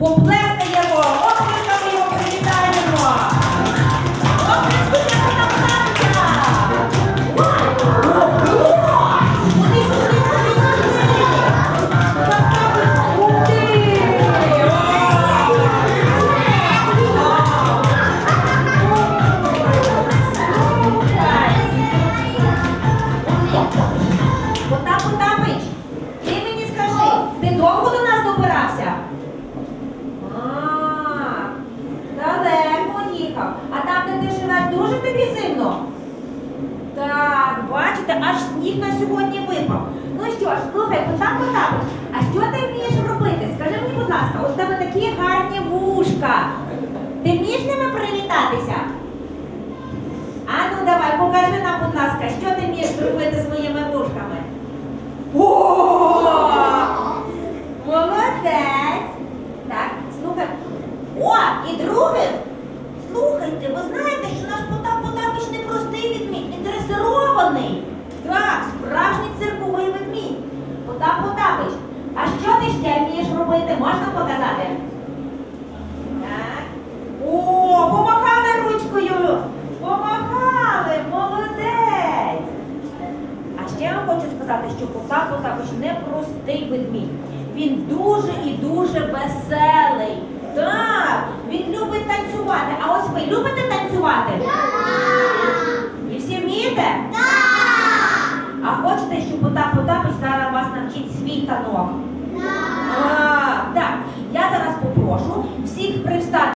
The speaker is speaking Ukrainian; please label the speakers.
Speaker 1: Поплескаємо, оплесками його привітаємо. Оплескуємо нам Тамка. Вони сюди, вони сюди. Ух ти! Потап Потапич, ти мені скажи, ти довго до нас добирався? А, далеко їхав. А живеш, дуже тобі зимно? Так, бачите, аж сніг на сьогодні випав. Ну що ж, слухай, Потап Потапич, а що ти вмієш робити? Скажи мені, будь ласка, в тебе такі гарні вушка. Ти вмієш ними привітатися? А ну давай, покажи нам, будь ласка, що ти вмієш зробити своїми вушками? О! Молодець! Так, слухай. О, і другий. Слухайте, ви знаєте, що наш Потап Потапич не простий ведмідь, він дресирований. Так, справжній цирковий ведмідь. Потап Потапич, а що ти ще вмієш робити? Можна показати? Так. О, помахали ручкою! Помахали! Молодець! А ще я вам хочу сказати, що Потап Потапич не простий ведмідь. Він дуже і дуже веселий. Так, він любить танцювати. А ось ви любите танцювати? На. А, Так, я зараз попрошу всіх присутніх.